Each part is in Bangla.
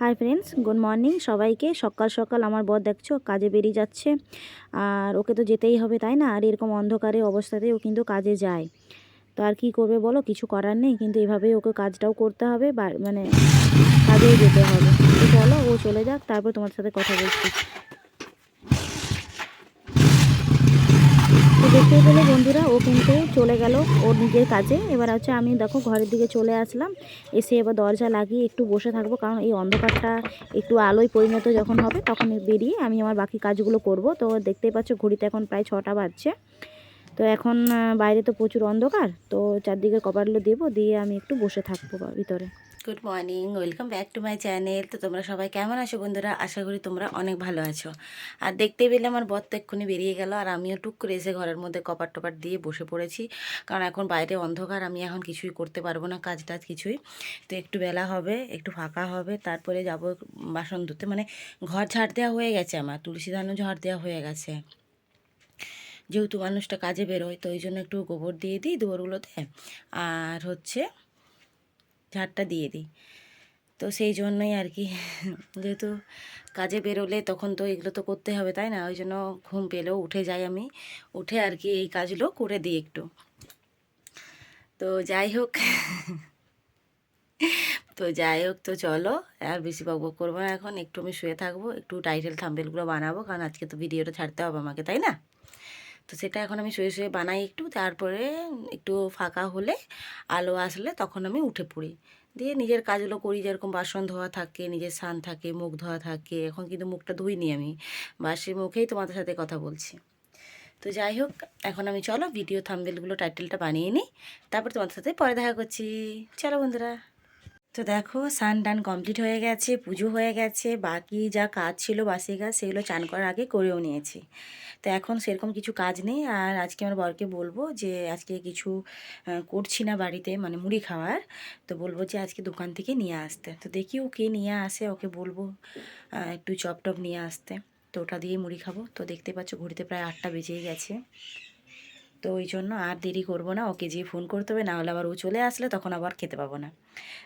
হাই ফ্রেন্ডস গুড মর্নিং সবাইকে সকাল সকাল আমার বর দেখছ, কাজে বেরিয়ে যাচ্ছে। আর ওকে তো যেতেই হবে, তাই না? আর এরকম অন্ধকারে অবস্থাতেই ও কিন্তু কাজে যায়। তো আর কী করবে বলো? কিছু করার নেই, কিন্তু এভাবেই ওকে কাজটাও করতে হবে মানে কাজেও যেতে হবে। বলো ও চলে যাক, তারপর তোমার সাথে কথা বলছি। দেখতে পেলে বন্ধুরা, ও কিন্তু চলে গেল ওর নিজের কাজে। এবার হচ্ছে আমি দেখো ঘরের দিকে চলে আসলাম। এসে এবার দরজা লাগিয়ে একটু বসে থাকব, কারণ এই অন্ধকারটা একটু আলোয় পরিণত যখন হবে তখন বেরিয়ে আমি আমার বাকি কাজগুলো করব। তো দেখতেই পাচ্ছ ঘড়িতে এখন প্রায় ছটা বাজছে। তো এখন বাইরে তো প্রচুর অন্ধকার, তো চারদিকে কপারগুলো দেবো, দিয়ে আমি একটু বসে থাকব ভিতরে। Good morning welcome back to my channel তো তোমরা সবাই কেমন আছো বন্ধুরা? আশা করি তোমরা অনেক ভালো আছো। আর দেখতে পেলে আমার বর তো এক্ষুনি বেরিয়ে গেল আর আমিও টুক করে এসে ঘরের মধ্যে কপার টপার দিয়ে বসে পড়েছি। কারণ এখন বাইরে অন্ধকার, আমি এখন কিছুই করতে পারব না কাজ টাজ কিছুই। তো একটু বেলা হবে, একটু ফাঁকা হবে, তারপরে যাব বাসন ধুতে। মানে ঘর ঝাড় দেওয়া হয়ে গেছে আমার, তুলসী ধানও ঝাড় দেওয়া হয়ে গেছে। যেহেতু মানুষটা কাজে বেরোয়, তো ওই জন্য একটু গোবর দিয়ে দিই দুয়ারগুলোতে আর হচ্ছে ঝাড়টা দিয়ে দিই। তো সেই জন্যই আর কি, যেহেতু কাজে বেরোলে তখন তো এগুলো তো করতে হবে, তাই না? ওই জন্য ঘুম পেলেও উঠে যাই আমি। উঠে আর কি এই কাজগুলো করে দিই একটু। তো যাই হোক, তো যাই হোক, তো চলো, আর বেশি বকবক করব না এখন। একটু আমি শুয়ে থাকব, একটু টাইটেল থাম্বেলগুলো বানাবো, কারণ আজকে তো ভিডিওটা ছাড়তে হবে আমাকে, তাই না? তো সেটা এখন আমি শুয়ে শুয়ে বানাই একটু, তারপরে একটু ফাঁকা হলে আলো আসলে তখন আমি উঠে পড়ি। দিয়ে নিজের কাজগুলো করি, যেরকম বাসন ধোয়া থাকে, নিজের স্নান থাকে, মুখ ধোয়া থাকে, এখন কিন্তু মুখটা ধুইনি আমি বাসি মুখেই তোমাদের সাথে কথা বলছি। তো যাই হোক, এখন আমি চলো ভিডিও থামবেলগুলো টাইটেলটা বানিয়ে নিই, তারপর তোমাদের সাথে পরে দেখা করছি। চলো বন্ধুরা। তো দেখো, স্নান টান কমপ্লিট হয়ে গেছে, পুজো হয়ে গেছে, বাকি যা কাজ ছিল, বাসি কাজ, সেগুলো চান করার আগে করেও নিয়েছি। তো এখন সেরকম কিছু কাজ নেই, আর আজকে আমার বরকে বলব যে আজকে কিছু করছি না বাড়িতে মানে মুড়ি খাওয়ার। তো বলব যে আজকে দোকান থেকে নিয়ে আসতে। তো দেখি ও কে নিয়ে আসে, ওকে বলব একটু চপ টপ নিয়ে আসতে। তো ওটা দিয়ে মুড়ি খাব। তো দেখতে পাচ্ছ, ঘড়িতে প্রায় আটটা বেজেই গেছে। তো ওই জন্য আর দেরি করব না। ওকে যেয়ে ফোন করতে হবে না হলে আবার ও চলে আসলে তখন আবার খেতে পাবো না।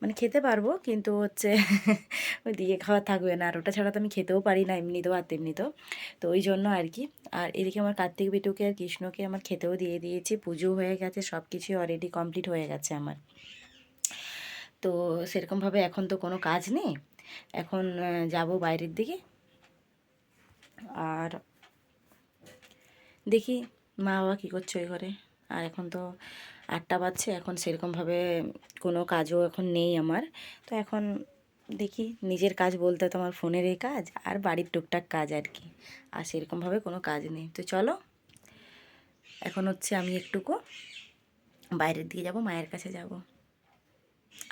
মানে খেতে পারব, কিন্তু হচ্ছে ওই দিকে খাওয়া থাকবে না। আর ওটা ছাড়া তো আমি খেতেও পারি না এমনিতেও আর তেমনিতেও তো। ওই জন্য আর কি। আর এদিকে আমার কার্তিক বিটুকে আর কৃষ্ণকে আমার খেতেও দিয়ে দিয়েছি। পুজো হয়ে গেছে সব কিছুই অলরেডি কমপ্লিট হয়ে গেছে আমার। তো সেরকমভাবে এখন তো কোনো কাজ নেই। এখন যাব বাইরের দিকে। আর দেখি মা বাবা কী করছে ওই ঘরে? আর এখন তো আটটা বাজছে, এখন সেরকমভাবে কোনো কাজও এখন নেই আমার। তো এখন দেখি নিজের কাজ বলতে তো আমার ফোনের এই কাজ আর বাড়ির টুকটাক কাজ আর কি। আর সেরকমভাবে কোনো কাজ নেই। তো চলো, এখন হচ্ছে আমি একটুকু বাইরের দিকে যাব, মায়ের কাছে যাব।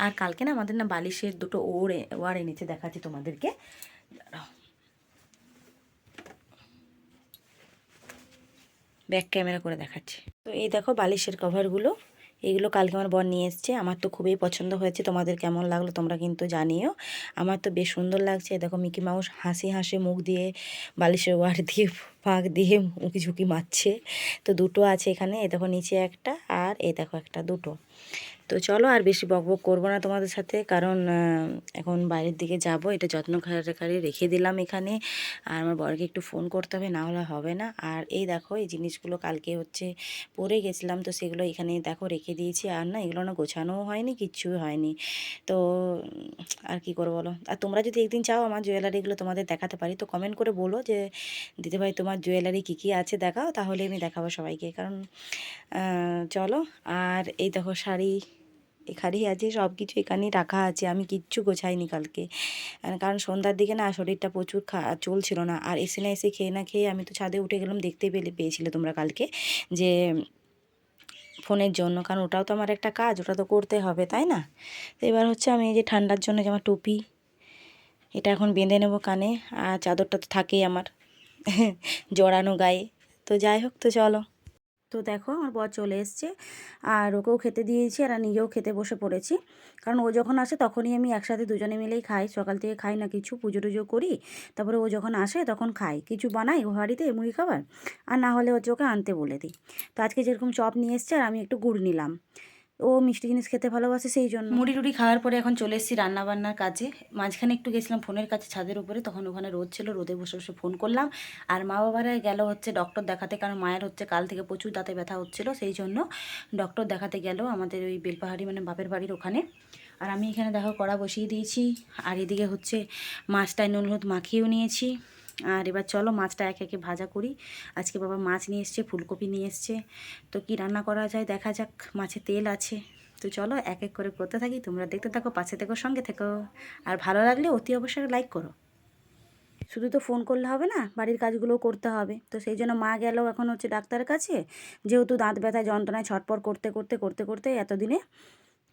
আর কালকে না আমাদের না বালিশের দুটো ওর ওয়ার এনেছে, দেখাচ্ছি তোমাদেরকে। দাঁড়াও। ব্যাক ক্যামেরা করে দেখাচ্ছি। তো এই দেখো বালিশের কভারগুলো, এগুলো কালকে আমার বর নিয়ে এসছে। আমার তো খুবই পছন্দ হয়েছে, তোমাদের কেমন লাগল তোমরা কিন্তু জানিও। আমার তো বেশ সুন্দর লাগছে দেখো মিকি মাউস হাসি হাসি মুখ দিয়ে, বালিশের ওয়ার দিয়ে, ফাঁক দিয়ে উঁকি ঝুঁকি মারছে। তো দুটো আছে এখানে এ দেখো নিচে একটা আর এ দেখো একটা দুটো। তো চলো আর বেশি বকবক করব না তোমাদের সাথে। কারণ এখন বাইরের দিকে যাব, এটা যত্ন খারে রেখে দিলাম এখানে। আর আমার বরকে একটু ফোন করতে হবে, না হলে হবে না। আর এই দেখো, এই জিনিসগুলো কালকে হচ্ছে পরে গেছিলাম, তো সেগুলো এখানে দেখো রেখে দিয়েছি। আর না, এগুলো না গোছানোও হয়নি, কিচ্ছুই হয়নি। তো আর কি করব বলো? আর তোমরা যদি একদিন চাও আমার জুয়েলারিগুলো তোমাদের দেখাতে পারি, তো কমেন্ট করে বলো যে দিদি ভাই তোমার জুয়েলারি কী কী আছে দেখাও, তাহলে আমি দেখাবো সবাইকে। কারণ চলো, আর এই দেখো শাড়ি এখানেই আছে সব কিছু এখানেই রাখা আছে, আমি কিচ্ছু গোছাইনি কালকে। কারণ সন্ধ্যার দিকে না শরীরটা প্রচুর খা, চলছিল না। আর এসে না এসে খেয়ে না খেয়ে আমি তো ছাদে উঠে গেলাম, দেখতে পেলে, পেয়েছিলে তোমরা কালকে যে ফোনের জন্য, কারণ ওটাও তো আমার একটা কাজ, ওটা তো করতে হবে, তাই না? তো এবার হচ্ছে আমি এই যে ঠান্ডার জন্য যে আমার টুপি, এটা এখন বেঁধে নেব কানে, আর চাদরটা তো থাকেই আমার, জড়ানো গায়ে। তো যাই হোক, তো চলো। তো দেখো আমার বর চলে এসছে। আর ওকেও খেতে দিয়েছি আর নিজেও খেতে বসে পড়েছি। কারণ ও যখন আসে তখনই আমি একসাথে দুজনে মিলেই খাই। সকাল থেকে খাই না কিছু, পুজো টুজো করি। তারপরে ও যখন আসে তখন খাই। কিছু বানাই ও বাড়িতে মুড়ি খাবার। আর না হলে হচ্ছে ওকে আনতে বলে দিই। তো আজকে যেরকম চপ নিয়ে এসছে আর আমি একটু গুড় নিলাম। ও মিষ্টি জিনিস খেতে ভালোবাসে সেই জন্য। মুড়ি টুড়ি খাওয়ার পরে এখন চলে এসেছি রান্নাবান্নার কাজে। মাঝখানে একটু গেছিলাম ফোনের কাছে ছাদের উপরে, তখন ওখানে রোদ ছিল, রোদে বসে বসে ফোন করলাম। আর মা বাবারা গেল হচ্ছে ডক্টর দেখাতে, কারণ মায়ের হচ্ছে কাল থেকে প্রচুর দাঁতে ব্যথা হচ্ছিল, সেই জন্য ডক্টর দেখাতে গেল আমাদের ওই বেলপাহাড়ি মানে বাপের বাড়ির ওখানে। আর আমি এখানে দেখো কড়া বসিয়ে দিয়েছি, আর এদিকে হচ্ছে মাছটায় নুন হলুদ মাখিয়েও নিয়েছি। আর এবার চলো মাছটা একে একে ভাজা করি। আজকে বাবা মাছ নিয়ে এসছে, ফুলকপি নিয়ে এসছে। তো কি রান্না করা যায় দেখা যাক, মাছে তেল আছে। তো চলো এক এক করে করতে থাকি, তোমরা দেখতে থাকো, পাশে থেকো, সঙ্গে থেকো। আর ভালো লাগলে অতি অবশ্যই লাইক করো। শুধু তো ফোন করলে হবে না, বাড়ির কাজগুলোও করতে হবে। তো সেই জন্য মা গেল এখন হচ্ছে ডাক্তারের কাছে। যেহেতু দাঁত ব্যথা যন্ত্রণায় ছটপট করতে করতে করতে করতে এতদিনে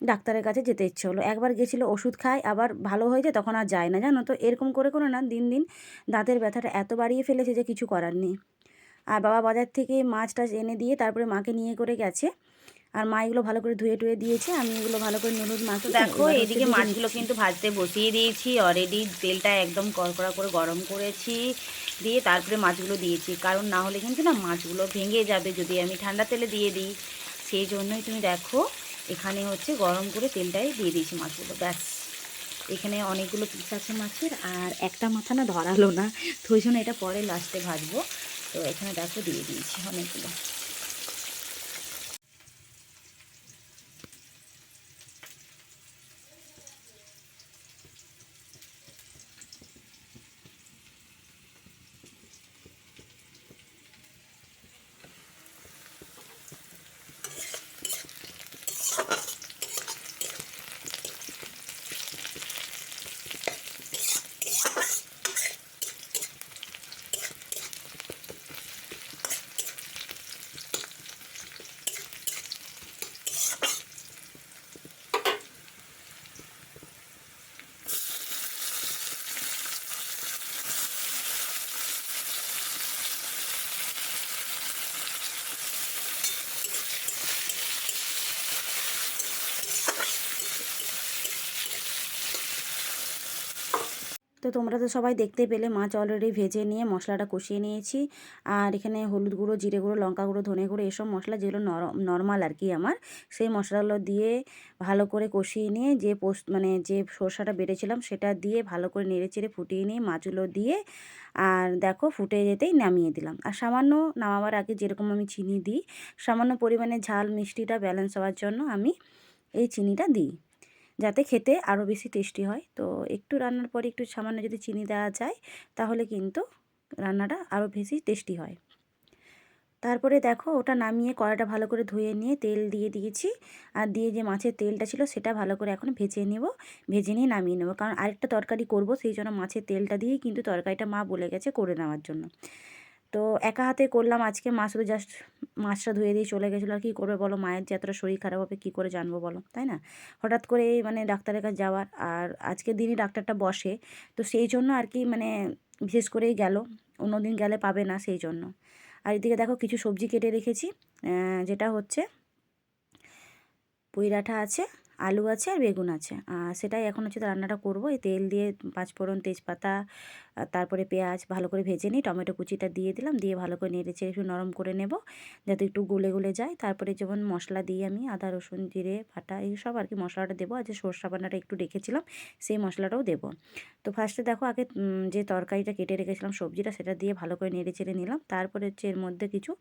ডাক্তারের কাছে যেতে ইচ্ছে হলো। একবার গেছিল ওষুধ খায় আবার ভালো হয়ে যায় তখন আর যায় না। জানো তো এরকম করে করে না দিন দিন দাঁতের ব্যথাটা এত বাড়িয়ে ফেলেছে যে কিছু করার নেই। আর বাবা বাজার থেকে মাছ টাছ এনে দিয়ে তারপরে মাকে নিয়ে করে গেছে। আর মা এগুলো ভালো করে ধুয়ে টুয়ে দিয়েছে আমি এগুলো ভালো করে নুন মাছ দেখো এদিকে মাছগুলো কিন্তু ভাজতে বসিয়ে দিয়েছি। অলরেডি তেলটা একদম কড়কড়া করে গরম করেছি। দিয়ে তারপরে মাছগুলো দিয়েছি। কারণ না হলে কিন্তু না মাছগুলো ভেঙে যাবে যদি আমি ঠান্ডা তেলে দিয়ে দিই। সেই জন্যই তুমি দেখো এখানে হচ্ছে গরম করে তেলটাই দিয়ে দিয়েছি মাছগুলো, ব্যাস। এখানে অনেকগুলো পিস আছে মাছের, আর একটা মাথা না ধরালো না। তো এটা পরে লাস্টে ভাজবো। তো এখানে দেখো দিয়ে দিয়েছি অনেকগুলো। তো তোমরা তো সবাই দেখতে পেলে, মাছ অলরেডি ভেজে নিয়ে মশলাটা কষিয়ে নিয়েছি। আর এখানে হলুদ গুঁড়ো, জিরে গুঁড়ো, লঙ্কা গুঁড়ো, ধনে গুঁড়ো এসব মশলা যেগুলো নর্মাল আর কি আমার, সেই মশলাগুলো দিয়ে ভালো করে কষিয়ে নিয়ে যে পোস্ত মানে যে সরষাটা বেড়েছিলাম সেটা দিয়ে ভালো করে নেড়ে চেড়ে ফুটিয়ে নিয়ে মাছগুলো দিয়ে আর দেখো ফুটে যেতেই নামিয়ে দিলাম। আর সামান্য নামাবার আগে যেরকম আমি চিনি দিই, সামান্য পরিমাণে ঝাল মিষ্টিটা ব্যালেন্স হওয়ার জন্য আমি এই চিনিটা দিই। যাতে খেতে আরও বেশি টেস্টি হয়। তো একটু রান্নার পরে একটু সামান্য যদি চিনি দেওয়া যায়, তাহলে কিন্তু রান্নাটা আরও বেশি টেস্টি হয়। তারপরে দেখো ওটা নামিয়ে কড়াটা ভালো করে ধুয়ে নিয়ে তেল দিয়ে দিয়েছি। আর দিয়ে যে মাছের তেলটা ছিল সেটা ভালো করে এখন ভেজে নেব। ভেজে নিয়ে নামিয়ে নেব। কারণ আরেকটা তরকারি করব, সেই জন্য মাছের তেলটা দিয়েই কিন্তু তরকারিটা মা বলে গেছে করে নেওয়ার জন্য। তো একা হাতে করলাম, আজকে মা শুধু জাস্ট মাছটা ধুয়ে দিয়ে চলে গেছিল। আর কী করবে বলো? মায়ের যে এতটা শরীর খারাপ হবে, কী করে জানব বলো? তাই না? হঠাৎ করে মানে ডাক্তারের কাছে যাওয়ার, আর আজকের দিনই ডাক্তারটা বসে। তো সেই জন্য আর কি মানে বিশেষ করেই গেল। অন্য দিন গেলে পাবে না সেই জন্য। আর এদিকে দেখো কিছু সবজি কেটে রেখেছি। যেটা হচ্ছে পুঁইরাঠা আছে, আলু আছে আর বেগুন আছে। আর সেটাই এখন হচ্ছে রান্নাটা করব। এই তেল দিয়ে পাঁচফোড়ন তেজপাতা তারপরে পেঁয়াজ ভালো করে ভেজে নিই টমেটো কুচিটা দিয়ে দিলাম। দিয়ে ভালো করে নেড়ে চেড়ে একটু নরম করে নেব। যাতে একটু গলে গলে যায়। তারপরে যেমন মশলা দিয়ে আমি আদা, রসুন, জিরে ফাটা এইসব আর কি মশলাটা দেবো। আর যে সরষা বান্নাটা একটু রেখেছিলাম, সেই মশলাটাও দেবো। তো ফার্স্টে দেখো আগে যে তরকারিটা কেটে রেখেছিলাম, সবজিটা সেটা দিয়ে ভালো করে নেড়ে চেড়ে নিলাম। তারপরে হচ্ছে এর মধ্যে কিছু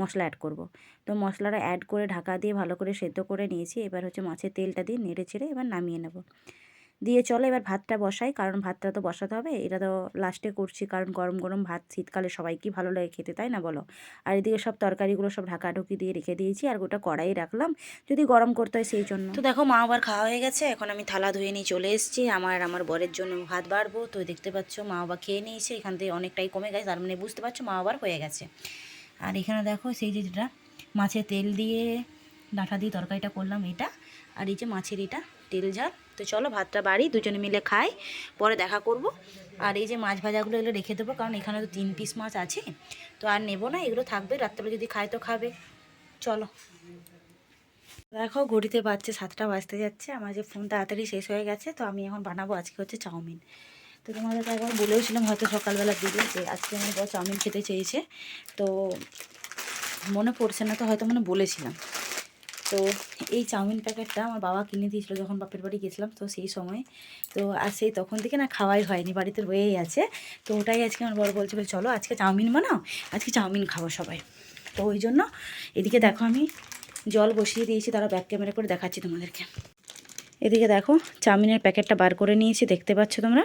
মশলা অ্যাড করব। তো মশলাটা অ্যাড করে ঢাকা দিয়ে ভালো করে সেদ্ধ করে নিয়েছি। এবার হচ্ছে মাছের তেলটা দিয়ে নেড়ে চেড়ে এবার নামিয়ে নেব। দিয়ে চলো, এবার ভাতটা বসাই। কারণ ভাতটা তো বসাতে হবে, এটা তো লাস্টে করছি। কারণ গরম গরম ভাত শীতকালে সবাইকে ভালো লাগে খেতে, তাই না বলো? আর এদিকে সব তরকারিগুলো সব ঢাকা ঢুকি দিয়ে রেখে দিয়েছি আর গোটা কড়াই রাখলাম। যদি গরম করতে হয় সেই জন্য। তো দেখো, মা আবার খাওয়া হয়ে গেছে। এখন আমি থালা ধুয়ে নিয়ে চলে এসেছি। আমার আমার বরের জন্য ভাত বাড়বো। তো দেখতে পাচ্ছ, মা বাবা খেয়ে নিয়েছে। এখান থেকে অনেকটাই কমে গেছে। তার মানে বুঝতে পারছ, মা আবার হয়ে গেছে। আর এখানে দেখো, সেই যে যেটা মাছের তেল দিয়ে ডাঁটা দিয়ে তরকারিটা করলাম, এটা। আর এই যে মাছের এটা তেল ঝাল। তো চলো ভাতটা বাড়ি, দুজনে মিলে খাই, পরে দেখা করব। আর এই যে মাছ ভাজাগুলো এগুলো রেখে দেবো, কারণ এখানে তো তিন পিস মাছ আছে, তো আর নেব না, এগুলো থাকবে রাত্রে যদি খায় তো খাবে। চলো। দেখো, ঘড়িতে বাজছে সাতটা, বাজতে যাচ্ছে, আমার যে ফোন তাড়াতাড়ি শেষ হয়ে গেছে, তো আমি এখন বানাবো আজকে হচ্ছে চাউমিন। তো তোমাদেরকে একবার বলেওছিলাম হয়তো সকালবেলার দিকে যে আজকে আমার বড় চাউমিন খেতে চেয়েছে, তো মনে পড়ছে না, তো হয়তো মনে বলেছিলাম। তো এই চাউমিন প্যাকেটটা আমার বাবা কিনে দিয়েছিল যখন বাপের বাড়ি গেছিলাম তো সেই সময়। তো আর সেই তখন থেকে না খাওয়াই হয়নি বাড়িতে রয়েই আছে। তো ওটাই আজকে আমার বড় বলছে বলে, চলো আজকে চাউমিন বানাও আজকে চাউমিন খাব সবাই। তো ওই জন্য এদিকে দেখো আমি জল বসিয়ে দিয়েছি তারা ব্যাক ক্যামেরা করে দেখাচ্ছি তোমাদেরকে। এদিকে দেখো চাউমিনের প্যাকেটটা বার করে নিয়েছি দেখতে পাচ্ছ তোমরা?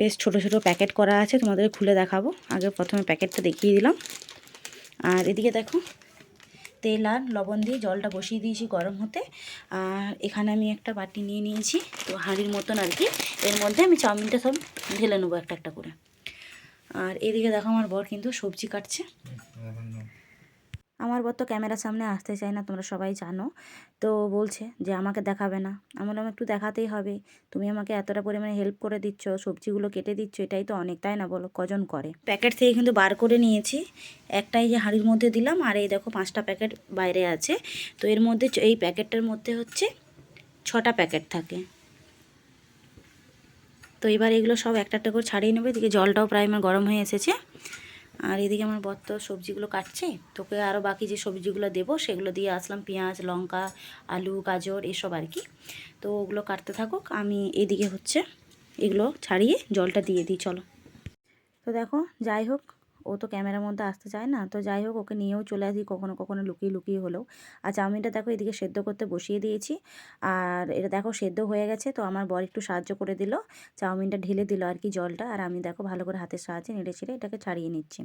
বেশ ছোট ছোট প্যাকেট করা আছে তোমাদের খুলে দেখাবো। আগে প্রথমে প্যাকেটটা দেখিয়ে দিলাম। আর এদিকে দেখো তেল আর লবণ দিয়ে জলটা বসিয়ে দিয়েছি গরম হতে। আর এখানে আমি একটা বাটি নিয়ে নিয়েছি, তো হাঁড়ির মতন আর কি। এর মধ্যে আমি চাউমিনটা সব ঢেলে নেব একটা একটা করে। আর এদিকে দেখো আমার বর কিন্তু সবজি কাটছে। আমার বর তো ক্যামেরার সামনে আসতে চায় না, তোমরা সবাই জানো। তো বলছে যে আমাকে দেখাবে না। আমি বললাম, একটু দেখাতেই হবে। তুমি আমাকে এতটা পরিমাণে হেল্প করে দিচ্ছ, সবজিগুলো কেটে দিচ্ছ, এটাই তো অনেক, তাই না বলো? কজন করে? প্যাকেট থেকে কিন্তু বার করে নিয়েছি। একটাই যে হাঁড়ির মধ্যে দিলাম, আর এই দেখো পাঁচটা প্যাকেট বাইরে আছে। তো এর মধ্যে এই প্যাকেটটার মধ্যে হচ্ছে ছটা প্যাকেট থাকে। তো এবার এগুলো সব একটা একটা করে ছাড়িয়ে নেবে। এদিকে জলটাও প্রায় আমার গরম হয়ে এসেছে। আর এদিকে আমার বর তো সবজিগুলো কাটছে, তোকে আরও বাকি যে সবজিগুলো দেবো সেগুলো দিয়ে আসলাম, পেঁয়াজ, লঙ্কা, আলু, গাজর, এসব আর কি। তো ওগুলো কাটতে থাকুক, আমি এদিকে হচ্ছে এগুলো ছাড়িয়ে জলটা দিয়ে দিই, চলো। তো দেখো, যাই হোক ও তো ক্যামেরার মধ্যে আসতে চায় না। তো যাই হোক, ওকে নিয়েও চলে আসি কখনো কখনো লুকিয়ে লুকিয়ে হলেও। আর চাউমিনটা দেখো এদিকে সেদ্ধ করতে বসিয়ে দিয়েছি। আর এটা দেখো সেদ্ধ হয়ে গেছে, তো আমার বর একটু সাহায্য করে দিল। চাউমিনটা ঢেলে দিল আর কি জলটা। আর আমি দেখো ভালো করে হাতের সাহায্যে নেড়ে ছেড়ে এটাকে ছাড়িয়ে নিচ্ছি।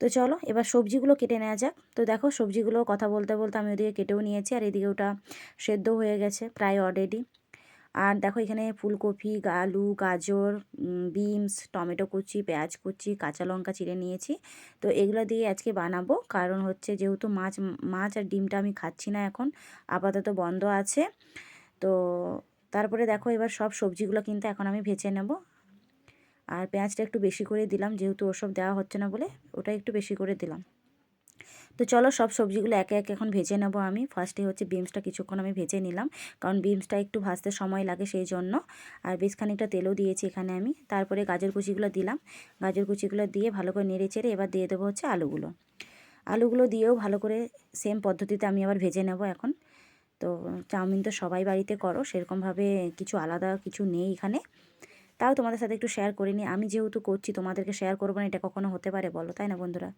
তো চলো, এবার সবজিগুলো কেটে নেওয়া যাক। তো দেখো সবজিগুলো কথা বলতে বলতে আমি ওদিকে কেটেও নিয়েছি। আর এদিকে ওটা সেদ্ধ হয়ে গেছে প্রায় অলরেডি আর দেখো এখানে ফুলকপি আলু, গাজর বিনস, টমেটো কুচি, পেঁয়াজ কুচি, কাঁচা লঙ্কা চিড়ে নিয়েছি। তো এগুলো দিয়ে আজকে বানাবো। কারণ হচ্ছে যেহেতু মাছ মাছ আর ডিমটা আমি খাচ্ছি না এখন, আপাতত বন্ধ আছে। তো তারপরে দেখো এবার সব সবজিগুলো কিন্তু এখন আমি ভেজে নেব। আর পেঁয়াজটা একটু বেশি করে দিলাম, যেহেতু ওসব দেওয়া হচ্ছে না বলে, ওটা একটু বেশি করে দিলাম। তো চলো সব সবজিগুলো একে একে এখন ভেজে নেব আমি। ফার্স্টে হচ্ছে বিমসটা কিছুক্ষণ আমি ভেজে নিলাম। কারণ বিমসটা একটু ভাজতে সময় লাগে সেই জন্য আর বেশ খানিকটা তেলও দিয়েছি এখানে আমি। তারপরে গাজর কুচিগুলো দিলাম। গাজর কুচিগুলো দিয়ে ভালো করে নেড়ে চেড়ে এবার দিয়ে দেবো হচ্ছে আলুগুলো। আলুগুলো দিয়েও ভালো করে সেম পদ্ধতিতে আমি আবার ভেজে নেব এখন। তো চাউমিন তো সবাই বাড়িতে করো, সেরকমভাবে কিছু আলাদা কিছু নেই এখানে। তাও তোমাদের সাথে একটু শেয়ার করে নিই। আমি যেহেতু করছি, তোমাদেরকে শেয়ার করব না, এটা কখনো হতে পারে, বলো, তাই না বন্ধুরা?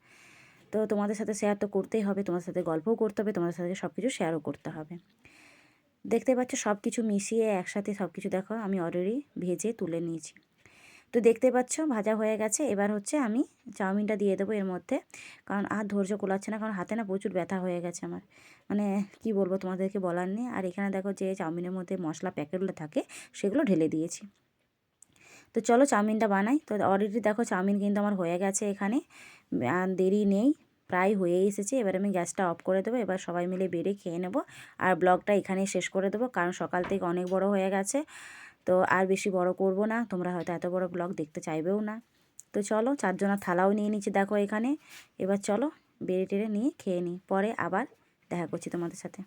তো তোমাদের সাথে শেয়ার তো করতেই হবে, তোমাদের সাথে গল্পও করতে হবে, তোমাদের সাথে সব কিছু শেয়ারও করতে হবে। দেখতে পাচ্ছ সব কিছু মিশিয়ে একসাথে সব কিছু দেখো, আমি অলরেডি ভেজে তুলে নিয়েছি। তো দেখতে পাচ্ছ ভাজা হয়ে গেছে, এবার হচ্ছে আমি চাউমিনটা দিয়ে দেবো এর মধ্যে, কারণ আর ধৈর্য কোলাচ্ছে না, কারণ হাতে না প্রচুর ব্যথা হয়ে গেছে আমার। মানে কি বলব তোমাদেরকে বলার নেই, আর এখানে দেখো যে চাউমিনের মধ্যে মশলা প্যাকেটগুলো থাকে, সেগুলো ঢেলে দিয়েছি। তো চলো চাউমিনটা বানাই, তো অলরেডি দেখো চাউমিন কিন্তু আমার হয়ে গেছে এখানে। আর দেরি নেই, প্রায় হয়ে এসেছে। এবার আমি গ্যাসটা অফ করে দেবো। এবার সবাই মিলে বেড়ে খেয়ে নেব। আর ব্লগটা এখানেই শেষ করে দেবো, কারণ সকাল থেকে অনেক বড় হয়ে গেছে। তো আর বেশি বড় করব না, তোমরা হয়তো এত বড় ব্লগ দেখতে চাইবেও না। তো চলো, চারজনের থালাও নিয়ে নিচ্ছি দেখো এখানে। এবার চলো, বেড়ে টেড়ে নিয়ে খেয়ে নিই। পরে আবার দেখা করছি তোমাদের সাথে।